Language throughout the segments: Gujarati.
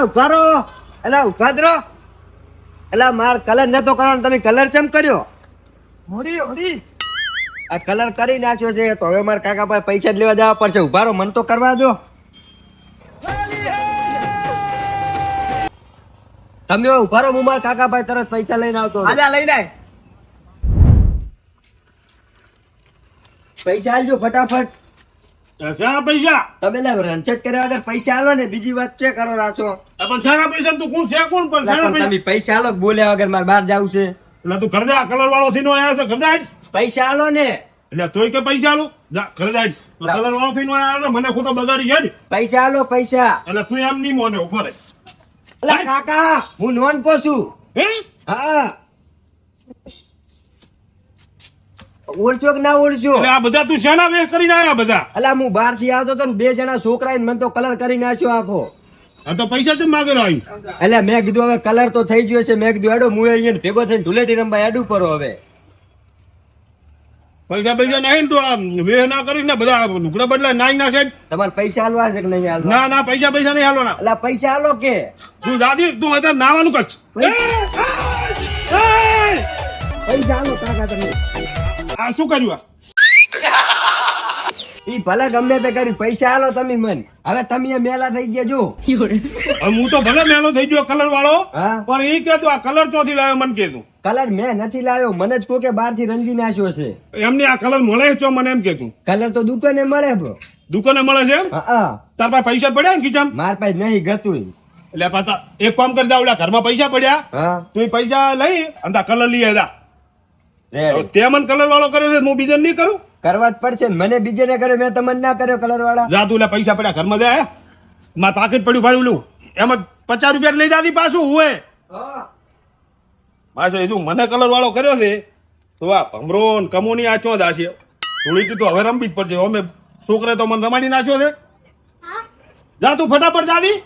અલા ઉભારો અલા ઉભાદરો અલા માર કલર નતો કરવાનો તમે કલર ચમ કર્યો? હોડી હોડી આ કલર કરી નાખ્યો છે તો હવે મારા કાકા પાસે પૈસા જ લેવા જવા પડશે. ઉભારો મન તો કરવા દો. તમે ઉભારો હું મારા કાકા પાસે તરત પૈસા લઈને આવતો. આજા લઈને પૈસા આલજો ફટાફટ. પૈસા. તમે લે રણછટ કર્યા વગર પૈસા આલો ને બીજી વાત છે કરો શાના પૈસા તું કોણ છે કોણ પણ પૈસા? તમે પૈસા આલો બોલ્યા વગર મારે બહાર જવું છે. એટલે તું ઘરદા કલર વાળો થઈને આવ્યો છે ઘરદા પૈસા આલો ને. એટલે તોય કે પૈસા આલો? ઘરદા કલર વાળો થઈને આવ્યો છે મને ખોટો બગાડી છે પૈસા આલો પૈસા. એટલે તું એમ નહીં મોને ઊભો રહે. અલા કાકા હું નોન પોસું હે? હા. ઓળશો કે ના ઓળશો? આ બધા તું શાના વેર કરીને આવ્યા બધા? અલા હું બહારથી આવતો તો ને બે જણા છોકરા મને તો કલર કરી નાખ્યો આખો. આ તો પૈસા કેમ માગે આવી એટલે મેં કીધું હવે કલર તો થઈ ગયો છે. મેં કીધું એડો હું અહીંયા ભેગો થઈને ધુલેટી રમવા એડું કરો હવે. પૈસા પૈસા નહીં તો આ વેર ના કરીશ ને બધા લુકડા બદલા નાઈ ના સાહેબ. તમારે પૈસા આલવા છે કે નહીં ના ના પૈસા પૈસા નહીં હાલવાના. અલા પૈસા આલો કે? તું દાદી તું અત્યારે નાવાનું કર. પૈસા આલો કાકા તમે. આ શું કર્યું આ? ઈ ભલે ગમે તે કરી પૈસા આલો તમે મને. હવે તમે એ મેલા થઈ ગયા જો. હું તો ભલે મેલો થઈ ગયો કલર વાળો હા. પણ એ કે આ કલર ચોથી લાવ્યો મને કે કલર મેં નથી લાવ્યો. મને જ કોકે બહારથી રંજી નાખ્યો છે. એમને આ કલર મળે છો મને એમ કે કલર તો દુકાને મળે બ્રો. દુકાને મળે છે એમ? હા તાર પાસે પૈસા પડ્યા ને ખીચામ? માર પાસે નહીં ગતું એટલે પાછા એક કામ કરી દા ઓલા ઘરમાં પૈસા પડ્યા. હા. તું પૈસા લઈ અને કલર લઈ આવ્યા તે મને કલર વાળો કર્યો છે હું બીજા નહીં કરું? કરવા જ પડશે મને બીજે ને કર્યો મેં તમને ના કર્યો કલર વાળા. જા તું લે પૈસા પડ્યા ઘરમાં જાય માર પાકેટ પડ્યું ભાઈ ઓલું એમાં પચાસ રૂપિયા લઈ દાદી પાછું હોય પાછો એ તું મને કલર વાળો કર્યો છે તો આ ભમરો કમોની આ ચો દાશે થોડી તો હવે રમવી જ પડશે. અમે છોકરે તો મને રમાડી નાખ્યો છે. જા તું ફટાફટ જાદી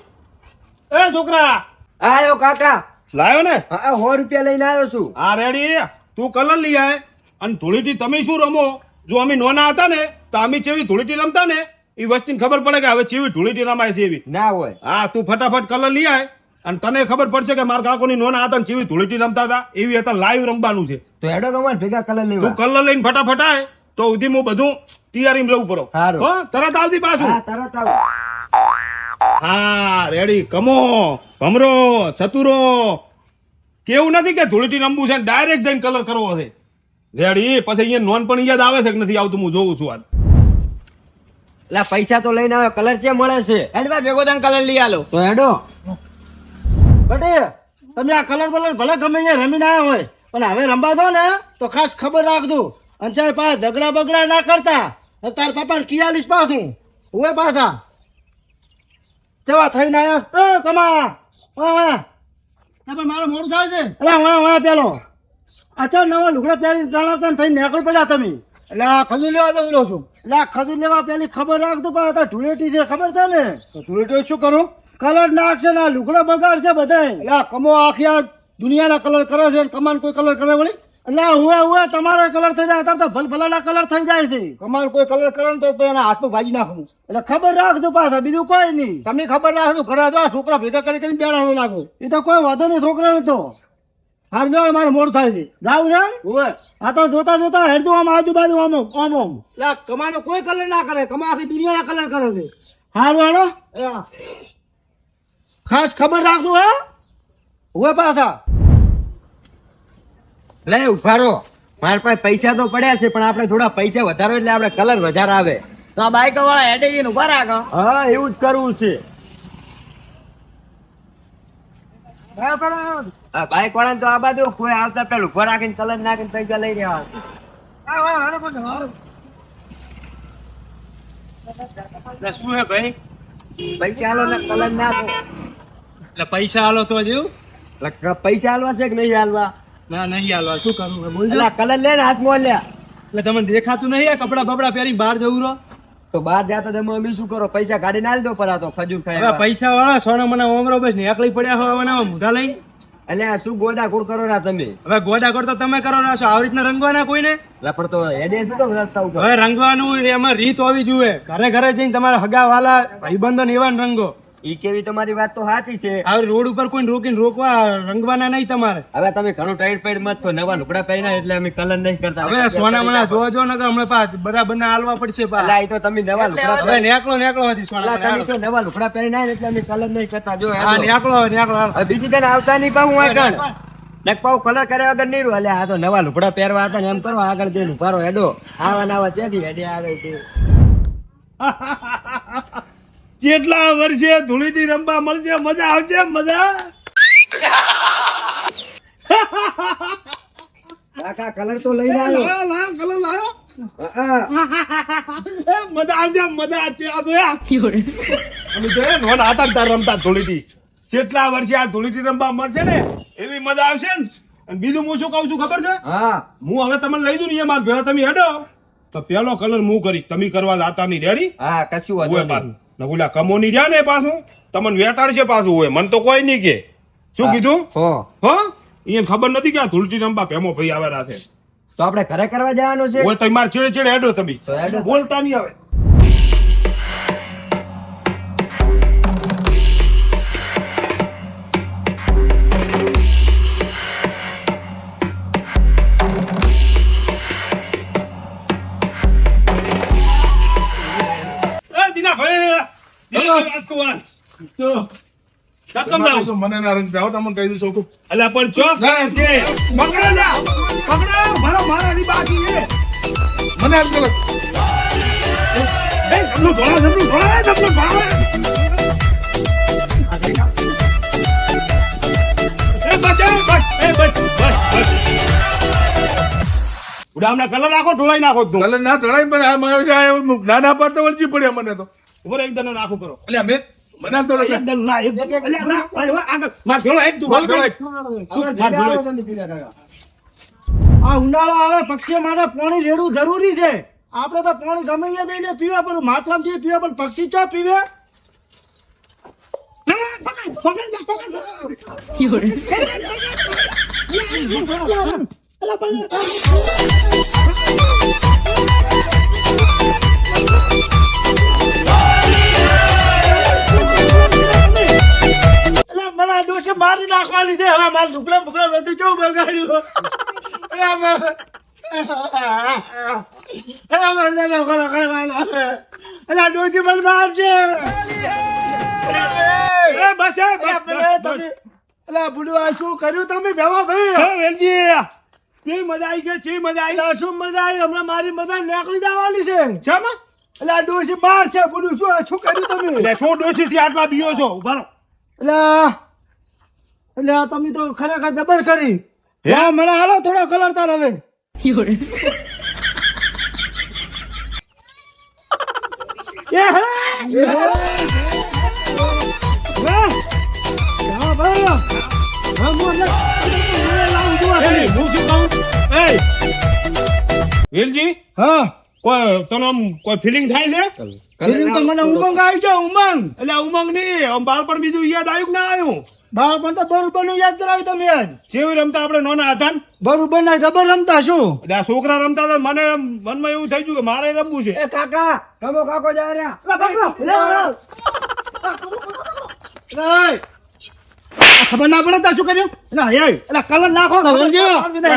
એ છોકરા. આયો કાકા. લાયો ને? હા સો રૂપિયા લઈને આવ્યો છું. આ રેડી. તું કલર લઈ આય. અને ધૂળીટી તમે શું રમો? જો અમે નોના હતા ને તો અમે ચેવી ધૂળીટી રમતા ને એ વસ્તુની ખબર પડે કે હવે ચેવી ધૂળીટી રમાય છે એવી. ના હોય. હા તું ફટાફટ કલર લઈ આય અને તને ખબર પડશે કે મારા કાકોની નોના હતા ને ચેવી ધૂળીટી રમતા હતા એવી હતા લાઈવ રમવાનું છે. તો એડો રમવા ભેગા કલર તું કલર લઈને ફટાફટ આય તો ઉધી હું બધું તૈયારી રહું પડો. હો તરત આવતી પાછું. હા તરત આવ. હા રેડી કમો ભમરો ચતુરો. કેવું નથી કે ધૂળીટી રમવું છે ડાયરેક્ટ જઈને કલર કરવો છે. રેડી પછી અહીંયા નોન પણ યાદ આવે છે કે નથી આવતું હું જોઉં છું આજ એટલે પૈસા તો લઈને આવ્યો કલર છે મળે છે. હેડવા ભેગો તને કલર લઈ આલો. તો હેડો. બટે તમે આ કલર બલર ભલે ગમે અહીંયા રમીને આવ્યા હોય પણ હવે રમવા દો ને તો ખાસ ખબર રાખજો. અને ચાલ પાછા ઝઘડા બગડા ના કરતા તાર પાપા કિયાલીસ પાછું. હું પાછા. કેવા થઈને આવ્યા એ કમા હા હા પણ મારે મોડું થાય છે? અરે હા હા પેલો. અચ્છા નવા લુગડા પહેરી ને થઈને નીકળી પડ્યા તમે. એટલે આ ખજૂર લેવા દઉં છું. એટલે આ ખજૂર લેવા પેલી ખબર રાખતો પણ આ ધૂળેટી છે ખબર છે ને? ધૂળેટી શું કરું? કલર નાખશે ને આ લુગડા બગાડશે બધા એટલે કમો આખી આ દુનિયાના કલર કરે છે કમાન કોઈ કલર કરે વળી? એટલે હુએ હુએ તમારે કલર થઈ જાય અત્યારે તો ભલ ભલાના કલર થઈ જાય છે. કમાન કોઈ કલર કરે ને તો એના હાથમાં ભાજી નાખવું એટલે ખબર રાખજો પાછા બીજું કોઈ નહીં. તમે ખબર રાખજો ઘરે આ છોકરા ભેગા કરી કરીને બેડાનો લાગો એ તો કોઈ વાંધો નહીં છોકરાને તો. હાર બે મારે મોડ થાય છે. જાવ છે ઓવે આ તો જોતા જોતા હેડ આમ આજુબાજુ આમ આમ આમ. એટલે કમાનો કોઈ કલર ના કરે. કમા આખી દુનિયાના કલર કરે છે. હારું વાળો ખાસ ખબર રાખજો હે. ઓવે પાછા. લે ઉભારો. મારા પાસે પૈસા તો પડ્યા છે પણ આપણે થોડા પૈસા વધારો એટલે આપણે કલર વધારે આવે. તો આ બાઈક વાળા હેડે જઈને ઊભા રાખો. હા એવું જ કરવું છે. હા બાઈક વાળા તો આ બાજુ કોઈ આવતા પેલું ઊભો રાખીને કલર નાખીને પૈસા લઈ રહ્યા શું હે ભાઈ? પૈસા હાલો ને કલર નાખો. એટલે પૈસા હાલો તો હજુ એટલે પૈસા હાલવા છે કે નહીં હાલવા ના નહીં હાલવા શું કરવું બોલજો. કલર લે ને હાથમાં લે. એટલે તમને દેખાતું નહીં આ કપડા બપડા પહેરી બહાર જવું રહો? તો બહાર જાતા તમે અમે શું કરો? પૈસા કાઢીને આલી દો પર આ તો ખજૂર થાય ખાય પૈસા વાળા સોના મને ઓમરો બસ ને એકલી પડ્યા હોય હવે આવા લઈ એટલે આ શું ગોડાખોડ કરો ના તમે? હવે ગોડા તો તમે કરો ના છો. આવી રીતના રંગવાના કોઈને? પણ તો છે તો રસ્તા ઉપર. હવે રંગવાનું એમાં રીત હોવી જોઈએ. ઘરે ઘરે જઈને તમારા હગા વાલા ભાઈબંધો ને એવા રંગો. ઈ કેવી તમારી વાત તો સાચી છે. હવે રોડ ઉપર કોઈ રોકીને રોકવા રંગવાના નહીં તમારે. હવે તમે ઘણું ટાઈટ પેડ મત તો નવા લુગડા પહેર્યા એટલે અમે કલર નહીં કરતા. હવે સોના મને જોવા જો નગર હમણાં પાસ બરાબર ના હાલવા પડશે પા. લાય તો તમે નવા લુગડા હવે નેકળો નેકળો હતી સોના તમે તો નવા લુગડા પહેરીને આયા એટલે અમે કલર નહીં કરતા. જો હા નેકળો નેકળો બીજી તને આવતા નહીં પાઉં આગળ. નક પાઉં કલર કર્યા વગર નહીં રહ્યું અલ્યા આ તો નવા લુગડા પહેરવા હતા ને એમ કરો આગળ જઈને ઉભારો હેડો. આવા નવા ત્યાંથી હેડે આગળ તે. જેટલા વર્ષે ધૂળીથી રમવા મળશે મજા આવશે મજા. કાકા કલર તો લઈ આવ્યો. લાયો, કલર લાયો. મજા આવશે મજા આવશે આ જોયા. અમે જોયા ને હતા તાર રમતા ધૂળીથી. જેટલા વર્ષે આ ધૂળીથી રમવા મળશે ને એવી મજા આવશે ને. અને બીજું હું શું કહું છું ખબર છે? હા. હું હવે તમને લઈ દઉં ને એમાં મારા ભેળા તમે હેડો. તો પેલો કલર હું કરીશ. તમે કરવા જાતા નહીં રેડી હા કશું વાંધો ઓય નહીં. કમો ને કમોની રહ્યા ને પાછું? તમને વેટાડશે પાછું હોય મને તો કોઈ નહીં કે. શું કીધું? હો. અહીંયા ખબર નથી કે આ ધૂળટી રમવા ભેમો ભાઈ આવેલા છે. તો આપણે ઘરે કરવા જવાનું છે? ઓય તમે મારે ચેડે ચેડે હેડો તમે. તો બોલતા નહીં હવે મને ના રંગ તમને કહી દઉં છું અલ્યા પણ ચોક કે પકડો જા પકડો મારો મારાની બાકી છે મને આજ કલર એ જમનું ધોળા જમનું ધોળા જમનું ધોળા એ. બસ એ બસ એ બસ બસ બસ. ઉડામના કલર નાખો ઢોળાઈ નાખો તું. કલર ના ઢોળાઈ પણ નાના ના ના વળજી પડ્યા મને તો. ઉપર એક દનો નાખો કરો. એટલે અમે મને તો એક દન ના એક દન અલ્યા ના આગળ માર ભેળો એક તું ભેળો એક. આ ઉનાળો આવે પક્ષી માટે પાણી રેડવું જરૂરી છે. આપણે તો પાણી ગમે ત્યાં દઈને પીવા પણ માથામાં જે પીવા પણ પક્ષી ચા પીવે? એટલે મને આ ડોશી મારી નાખવાની છે હવે મારા ઢુકડા બુકડા બધું કેવું બગાડ્યું મજા આવી ગઈ? કેવી મજા આવી? શું મજા આવી? હમણાં મારી મજા નીકળી જવાની છે. છામાં? એટલે ડોસી માર છે બુડું. શું શું કર્યું તમે? શું ડોસી થી આટલા બીઓ છો? ઊભા. એટલે એટલે આ તમે તો ખરેખર જબર કરી. હે? મને હાલો થોડો કલર તાર હવે. એ હે? હે? હા, ભાઈ. હા, હું એટલે- હું લાવું છું આ એ, તમે. હું શું કહું? એ વેલજી હા. કોઈ તને કોઈ ફિલિંગ થાય છે? બીજું તો મને ઉમંગ આવી છે ઉમંગ. એટલે ઉમંગ નહીં બાળપણ બીજું યાદ આવ્યું કે ના આવ્યું? બાળપણ તો બરોબરનું યાદ કરાવી તમે આજ. જેવી રમતા આપણે નોના હતા બરોબર ના ખબર રમતા શું? છોકરા રમતા હતા મને મનમાં એવું થઈ ગયું કે મારે રમવું છે. એ કાકા કમો કાકો જાય રહ્યા. ખબર ના પડે શું કર્યું? ના એ એટલે કલર નાખો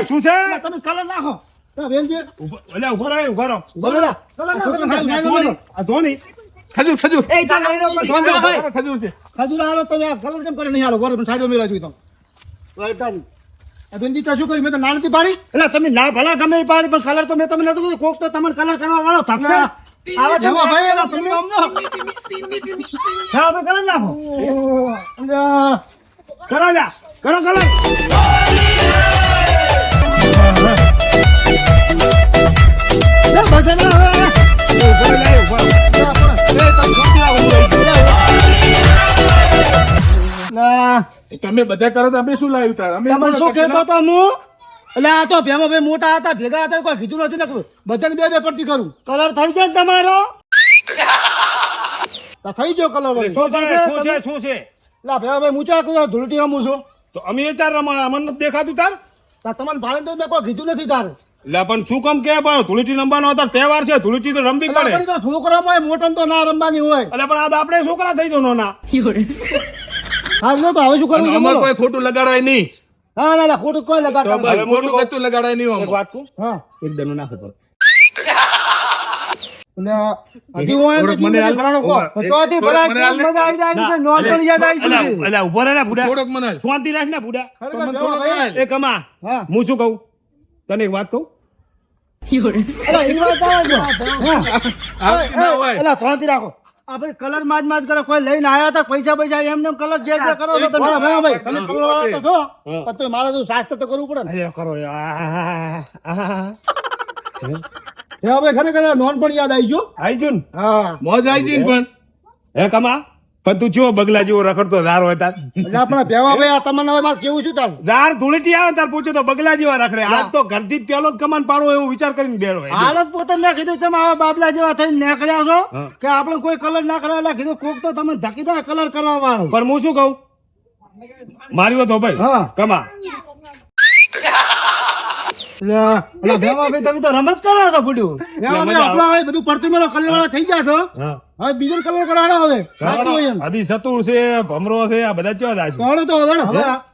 શું છે? તમે કલર નાખો. ઉભા- રહે ઊભા રહો. ઊભા આ ધોની. ખજૂર ખજૂર એ તો લઈ લો પછી. ધોની નાખો. ખજૂર છે ખજૂર આલો તમે આ કલર કેમ કરે નહીં આલો બરોબર સાઈડમાં મેલા છું તમે. Right down. તો શું કર્યું મેં તો નાણથી પાડી. એટલે તમે ના ભલા ગમે પાડી પણ કલર તો મેં તમને નતું કીધું. કોક તો તમને કલર કરવા વાળો થકશે આવે છે. ભાઈ એલા તમે અમને હા હવે કલર નાખો. કરો જા કરો કલર બસ હવે. ઊભો રહો, ઊભા તમે બધા કરો તો અમે શું લાવ્યું તાર? અમે તમને શું કહેતો હતો હું એટલે આ તો ભેમો ભાઈ મોટા હતા ભેગા હતા કોઈ કીધું નથી ને બધાને બે બે પરથી કરું. કલર થઈ જાય ને તમારો? તો થઈ ગયો કલર. શું છે? શું છે? શું છે? લા ભેમા ભાઈ મૂચા કરું ધૂળટી રમું છું. તો અમે એ ચાર રમા અમને દેખાતું તાર? તમારે તમને ભાડે તો મેં કોઈ કીધું નથી તાર. એટલે પણ શું કામ કે પણ ધૂળેટી રમવાનો હતો તહેવાર છે ધૂળેટી તો રમવી પડે. તો છોકરામાં મોટો તો ના રમવાની હોય. એટલે પણ આ આપણે છોકરા થઈ દો ના. હા લો તો હવે શું કરવું અમારે કોઈ ખોટું લગાડાય નહીં. હા ના ના ખોટું કોઈ લગાડતા બસ ખોટું લગાડાય નહીં એક વાત કહું? હા. એક દનો ના ખબર હું શું કહું? તને એક વાત કહું? શાંતિ રાખો. કલર માજ માજ કરે કોઈ લઈને આયા હતા પૈસા પૈસા એમને કલર જે કરો છો તમે. હા ભાઈ કલર તો છો. પણ તોય મારે તો શાસ્ત્ર તો કરવું પડે ને. કરો યાર. હા? ખરેખર નોન પણ યાદ આવી ગયું. આવી ગયું હા. મોજ આવી ગઈ પણ. હે કમા? પણ તું ચેવો બગલા જેવો રખડતો ધાર હોય તાર. આપણે ભેવા ભાઈ આ તમને હવે મારે કેવું છું તાર? ધાર ધૂળેટી આવે તાર પૂછો તો બગલા જેવા રખડે. આજ તો ઘરથી જ પેલો જ કમાન પાડો એવો વિચાર કરીને બેડો હાલત પોતે મેં કીધું તમે આવા બાબલા જેવા થઈને નીકળ્યા છો કે આપણે કોઈ કલર ના કરાવેલા કીધું કોક તો તમે ધકી દો કલર કરવા વાળો પણ હું શું કહું? મારી વાત હો. ભાઈ હા. કમા તમે તો રમત કરો છો બધું પ્રતિમા કલર વાળા થઈ ગયા છો. હવે બીજો કલર કરાવવાનો હવે. આદિ સતુર છે ભમરો છે આ બધા છે તો હવે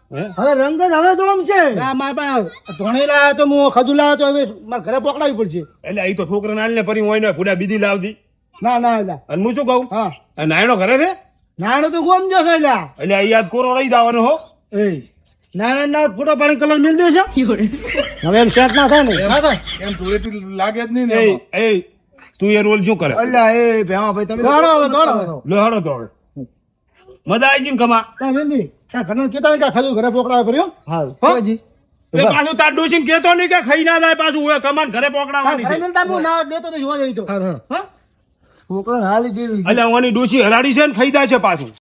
હવે હવે રંગ જ હવે તો આમ છે. આ મારા પાસે ધોણી લાવ્યો તો હું ખજૂર લાવ્યો તો હવે મારે ઘરે પકડાવી પડશે. એટલે અહીં તો છોકરા નાલ ને ફરી હોય ને પૂડા બીજી લાવતી. ના ના એટલે અને હું શું કહું? હા. નાયણો ઘરે છે? નાયણો તો ગોમ જશે છે એટલે એટલે યાદ કોરો રહી જવાનો હો. એ. નાના ના ફોટો પાણી કલર મિલ દેશે. હવે એમ સેટ ના થાય ને. એમ ધૂળેટી લાગે જ નહીં ને એ. તું એ રોલ શું કરે? અલ્લા એ ભેમા ભાઈ તમે દોડો હવે દોડો. લોહાડો દોડ. મજા આવી ગઈ કમા? તા વેલી કા ઘરનો કેતા કા ખાલી ઘરે પોકડા કર્યો હા હોજી એ પાછું તાર ડોસીને કેતો નહીં કે ખાઈ ના જાય પાછું ઓય કમાન ઘરે પોકડાવાની છે. મિલતા ના દેતો તો જોવા જઈ તો. હા છોકરા હાલી જેવી. અલ્યા ઓની ડોસી હરાડી છે ને ખાઈ જાય છે પાછું.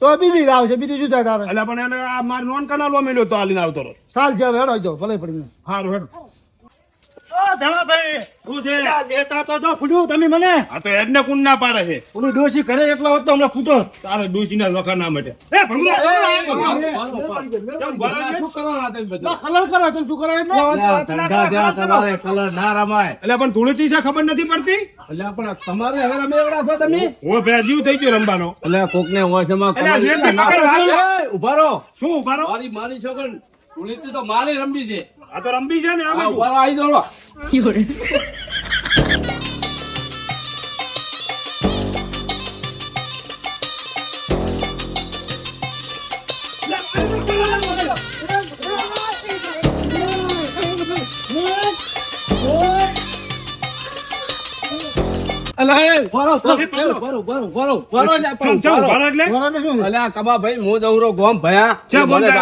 તો બીજી આવશે બીજી જુદા તારે? એટલે પણ એને આ મારી નોન કનાલો મેલ્યો તો હાલીને આવતો રહ્યો સાલ છે હવે હેડો જો ભલે પડી હારું હેડ. ભાઈ શું છે લેતા તો જો ફૂટ્યું તમે મને આ તો હેડ કુંડ ના પાડે છે ઓલું ડોસી ઘરે એકલો હોત તો હમણાં ફૂટો તારે ડોસી ના વખા ના માટે એ ભમરા! કેમ ભરે છે? કલર કરો તો શું કરે એટલે કલર ના રમાય એટલે પણ ધૂળેટી છે ખબર નથી પડતી એટલે પણ તમારે હવે રમે એવડા છો તમે ઓ બે જીવ થઈ ગયો રમવાનો એટલે કોક ને. ઊભા રહો શું ઊભા રહો? મારી મારી છોકર સુનીતિ તો મારી રમવી છે આ તો રમવી છે ને આ ઊભા આવી દોડો દઉરો ગોમ ભયા. ગોમ થાય?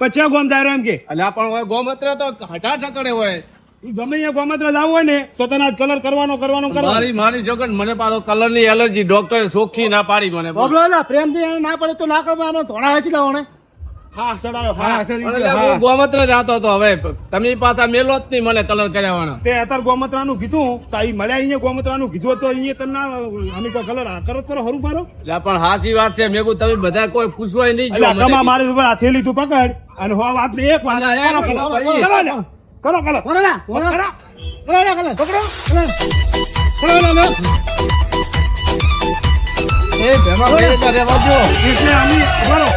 પછી ગોમ દાયરો એમ કે? અલ્યા પણ ગોમ અત્રે તો હટા ઠકડે હોય. ગમે અહીંયા ગોમત્ર જવું હોય ને તો તને આજ કલર કરવાનો કરવાનો મારી મારી જગન મને પાછો કલરની એલર્જી ડોક્ટરે સોખી ના પાડી મને એલા પ્રેમથી એને ના પડે તો ના કરવાનો ધોળા હેચી લાવવાનો હા ચડાયો હા. પણ અલ્યા હું ગોમત્ર જાતો હતો હવે. તમે પાછા મેલો જ નહીં મને કલર કર્યાવાનો તે અત્યારે ગોમત્રાનું કીધું તો અહીં મળ્યા અહીંયા ગોમત્રાનું કીધું તો અહીંયા તને ના અમે કલર આ કરો કરો હરું પારો એટલે પણ હાચી વાત છે. મેં તમે બધા કોઈ પૂછવાય નહીં મારી ઉપર આ થેલી પકડ. અને હો આપણે એક વાર. કરો, કરો. કરો લે. કરો. કરો કરો. કલર પકડો વરાલા એ ભેમા ભાઈ તો રહેવા દો. એટલે અમે બરો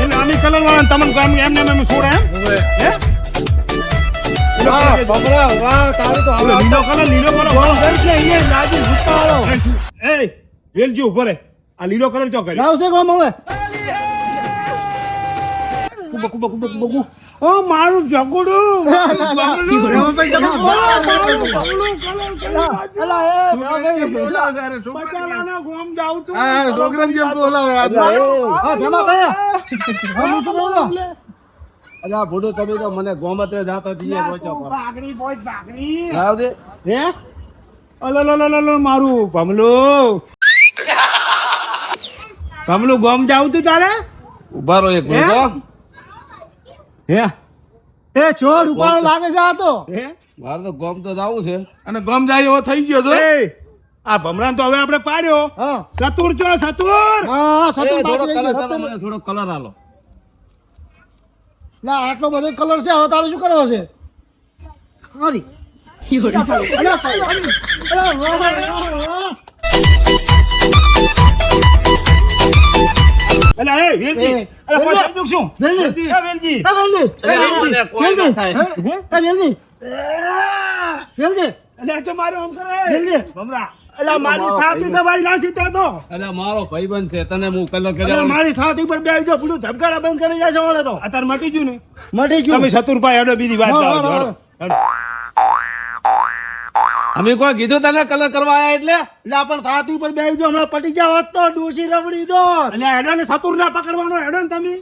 એટલે અમે કલર વાળા તમને એમ ને એમ છોડે એમ? હે? વાહ બબરા વાહ તારું તો હવે લીલો કલર લીલો કલર વાળો એટલે અહીંયા લાજી ભૂતકા વાળો એ વેલજી ઉપર. આ લીલો કલર ચો કર્યો? લાવશે કોમ હવે. કુબ કુબ કુબ કુબ કુબો ઓ મારું જગુડું બચારાના ગોમ જાઉં છું. આ છોકરાને જેમ બોલાવે. હા હા હું અલ્યા ભૂડો તમે તો મને ગોમત્રે જાતો જઈએ પહોંચો પર. ભાગરી પોચ ભાગરી દે. હે? અલલલલલ મારું ભમલું. ભમલું ગોમ જાવ તું તારે? ઊભા રહો એક મિનિટ હો. એ ચોર ઉપાડો લાગે છે આ તો હે મારે તો ગોમ તો જાવું છે અને ગોમ જાય એવો થઈ ગયો છે આ ભમરાન તો હવે આપણે પાડ્યો હા સતુર ચો સતુર હા સતુર સતું થોડો કલર આલો ના આટલો બધો કલર છે હવે તારે શું કરવો છે સોરી અલ્યા, એટલે એ વેલજી એ, અરે દુખ શું વેલજી. એ વેલજી એ થાય. હે? એ વેલજી. વેલજી. એટલે આ મારે આમ કરે વેલજી. ભમરા એટલે મારી થાતી દવાઈ ના સીતા તો અરે મારો ભાઈબંધ છે તને હું કલર એટલે કર્યા મારી થાતી પર બે જો પેલું ધબકારા બંધ કરી જાય છે ઓલે તો અત્યારે મટી ગયું ને મટી ગયું તમે સતુરભાઈ હેડો બીજી વાત. હેડો. અમે કોઈ કીધું તને કલર કરવા આયા એટલે? એટલે આપણ થાતી ઉપર બે જો હમણાં પટી ગયા હોત તો ડોસી રબડી દો એટલે હેડો ને સતુર ના પકડવાનો હેડો ને તમે?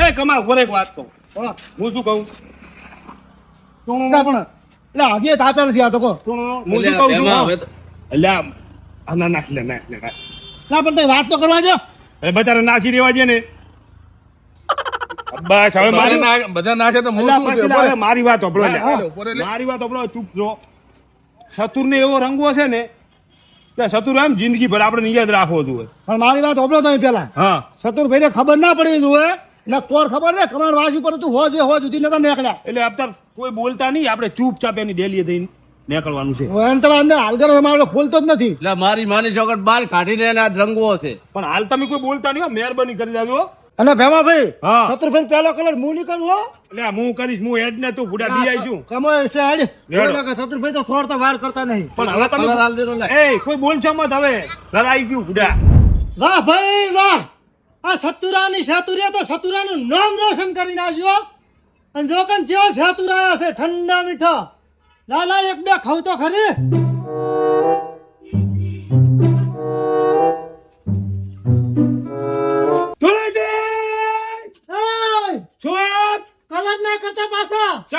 એ કમા ઉપર એક વાત કહું. હું. શું કહું? ના પણ એટલે આજે તાપ્યા નથી આ તો કહો હું શું કહું છું? તો- એટલે આના નાખી લે નાખ લે ના પણ તમે વાત તો કરવા જો. એટલે બચારા નાસી રેવા દે ને. બસ હવે મારી બધા નાખે તો મારી વાત. મારી વાત ચૂપ જો. સતુરને એવો રંગવો છે ને કે સતુર એમ જિંદગી ભર આપણે યાદ રાખવો જોઈએ પણ મારી વાત હોબળો તમે પેલા હા. સતુરભાઈ ભાઈને ખબર ના પડી જોઈએ ને કોર ખબર ને કમાણ વાસી પર તું હોજ હોજ સુધી નતા નીકળ્યા. એટલે અત્યારે કોઈ બોલતા નહીં આપણે ચૂપચાપ એની ડેલી થઈને નીકળવાનું છે. તમે અંદર હાલગર મારો ખોલતો જ નથી. એટલે મારી માની ચોકટ બહાર કાઢીને એના આ રંગવો છે. પણ હાલ તમે કોઈ બોલતા નહીં મહેરબાની કરી દેજો અને ભેમા ભાઈ હા. સતુરભાઈ પેલો કલર હું નહીં કરું હો. એટલે હું કરીશ હું હેડ ને તું ફૂડા દી આવીશું કમો છે હેડ. એવું તો થોડ તો વાર કરતા નહીં. પણ હવે તમે હાલ દેરો લે. એ કોઈ બોલશો મત હવે. લડાઈ ગયું ફૂડા વાહ ભાઈ વાહ. આ સતુરાની સાતુરિયા તો સતુરાનું નામ રોશન કરી નાખ્યો અને જો કન જેવો સાતુરા છે ઠંડા મીઠા. લાલા એક બે ખાવ તો ખરી.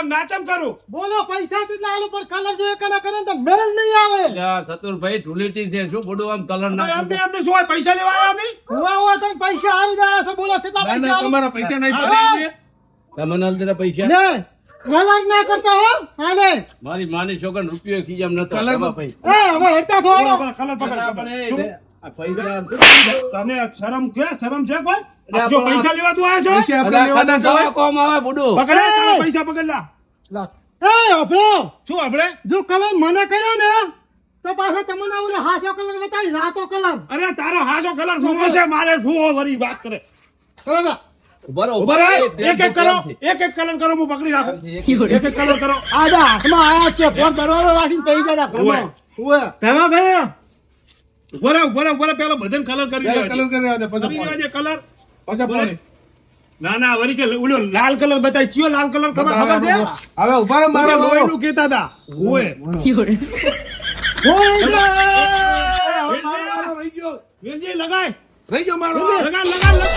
પાછા નાચમ કરું? બોલો પૈસા કેટલા આલો પર કલર જો એકના કરે તો મેળ નહીં આવે. સતુરભાઈ ઢુલેટી છે શું બધું આમ કલર ના અમને અમને શું હોય પૈસા લેવા આવ્યા અમે? હુવા હુવા તમે પૈસા આવી જાય છે બોલો કેટલા ના, પૈસા ના, આલો? તમારા પૈસા નહીં પડે છે. તમને હાલ પૈસા? ને કલર ના કરતા હો હાલે. મારી માની છોકરા રૂપિયો ખીજામ નતો. કલર એમાં ભાઈ એ હવે હેઠા થોડો કલર પકડ શું? આ પૈસા તને શરમ છે? શરમ છે કોઈ? જો પૈસા લેવા તું આવ્યો પૈસા આપણે લેવાના છે. કોમ આવે બુડું. પકડે તારા પૈસા પકડ લા લા. એ અભળો શું આપણે? જો કલર મને કર્યો ને તો પાછા તમને ઓલો હાસો કલર બતાવી રાતો કલર. અરે તારો હાજો કલર ભૂવો છે મારે ભૂવો વરી વાત કરે? બરાબર બરો ઊભા એક એક કરો એક એક કલર કરો હું પકડી રાખું. એક એક કલર કરો. આજા હાથમાં આયા છે ફોન દરવાજો રાખીને તઈ પેલા ભાઈ બધાને કલર કરી કલર કરી કલર. પછી પાણી. ના ના વરી કે ઓલો લાલ કલર બતાય. ચિયો લાલ કલર? ખબર ખબર છે? હવે ઊભા રહો, મારા લોહી નું. કેતા હતા. ઓય. વહી ગયો. વેલજી, લગાય. રહી ગયો મારો. લગા લગા લગા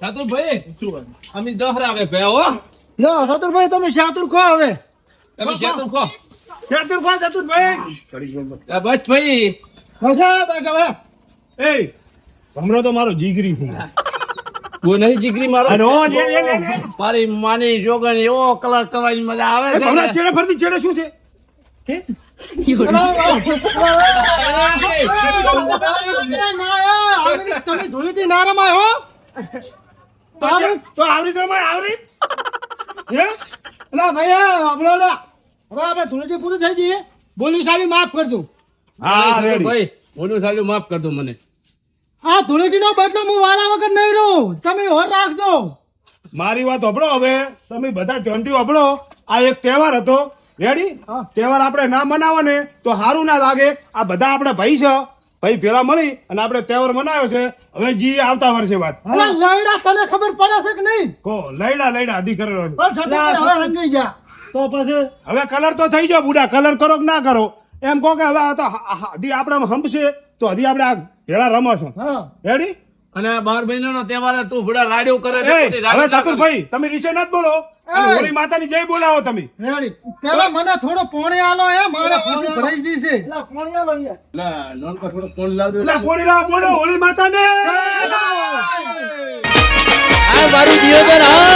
સતુરભાઈ અમે દહરાવે હો. લો, સતુરભાઈ તમે શાતુર ખો હવે. તમે શાતુર ખો. શાતુર ખો ભાઈ આ બસ ભાઈ. બસા, બસા. એ ભમરો તો મારો જીગરી છે કોઈ નહીં જીગરી મારો? અને ઓ લે લે લે લે. મારી માની જોગણ એવો કલર કરવાની મજા આવે છે ભમરા ચેડે ફરતી ચેડે શું છે? તમે ના હો? તો તો આવરી રમાય આવરી? હે? ભાઈ હમણો હવે આપણે ધૂળીથી પૂરું થઈ જઈએ. બોલી સાલી માફ કરજો. હા ભાઈ મોનું સાલું માફ કર દો મને. આ ધૂળેટીનો નો બદલો હું વાલા વગર નહીં રહું. તમે હોર રાખજો. મારી વાત હોભળો હવે. તમે બધા ચોંટી હોભળો. આ એક તહેવાર હતો. રેડી તહેવાર આપણે ના મનાવો ને તો સારું ના લાગે. આ બધા આપણે ભાઈ છે. ભાઈ ભેળા મળી અને આપણે તહેવાર મનાવ્યો છે. હવે જી આવતા વર્ષે વાત. લઈડા તને ખબર પડે છે કે નહીં? કો લઈડા લઈડા અધી કરેલો રંગાઈ ગયા. તો પછી? હવે કલર તો થઈ ગયો બુડા. કલર કરો કે ના કરો? એમ કહો કે હવે આ તો આપણે હંપશે. તો હજી આપણે આ ભેળા રમશું. રેડી અને બાર મહિનાનો તહેવાર તું ભૂડા રાડ્યો કરે હવે ચતુરભાઈ તમે વિશે ના બોલો. હોળી માતાની જય બોલાવો તમે. પેલા મને થોડો પોણી આલો એ મારે પાછું ભરાઈ ગઈ છે. પોણી આલો યાર લે, નાનકો થોડો લાવજો. બોલી લાવો બોલો હોળી માતાને. આ મારું હા